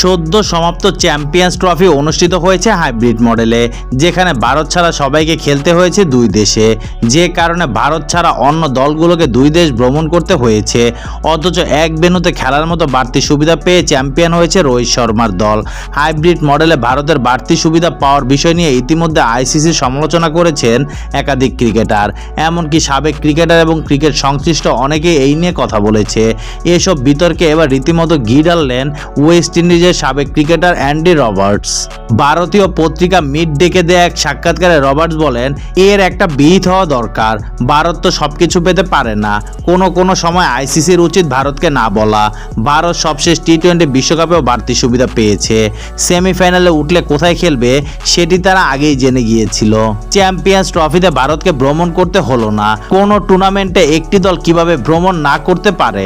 সদ্য সমাপ্ত champions trophy অনুষ্ঠিত হয়েছে হাইব্রিড মডেলে, যেখানে ভারত ছাড়া সবাইকে খেলতে হয়েছে দুই দেশে। যে কারণে ভারত ছাড়া অন্য দলগুলোকে দুই দেশ ভ্রমণ করতে হয়েছে। অথচ এক বেনুতে খেলার মতো বাড়তি সুবিধা পেয়ে চ্যাম্পিয়ন হয়েছে রোহিত শর্মার দল। হাইব্রিড মডেলে ভারতের বাড়তি সুবিধা পাওয়ার বিষয় নিয়ে ইতিমধ্যে আইসিসির সমালোচনা করেছেন একাধিক ক্রিকেটার। এমনকি সাবেক ক্রিকেটার এবং ক্রিকেট সংশ্লিষ্ট অনেকেই এই নিয়ে কথা বলেছে। এসব বিতর্কে এবার রীতিমতো ঘি ডাললেন ওয়েস্ট ইন্ডিজের সাবেক ক্রিকেটার অ্যান্ডি রবার্টস। ভারতীয় পত্রিকা মিড ডেকে দেয়া এক সাক্ষাৎকারে রবার্টস বলেন, এর একটা বিহিত হওয়া দরকার। ভারত তো সব কিছু পেতে পারে না। কোনো কোনো সময় আইসিসির উচিত ভারতকে না বলা। ভারত সবশেষ টি টোয়েন্টি বিশ্বকাপেও বাড়তি সুবিধা পেয়েছে। সেমিফাইনালে উঠলে কোথায় খেলবে, সেটি তারা আগেই জেনে গিয়েছিল। চ্যাম্পিয়ন্স ট্রফিতে ভারতকে ভ্রমণ করতে হলো না। কোনো টুর্নামেন্টে একটি দল কীভাবে ভ্রমণ না করতে পারে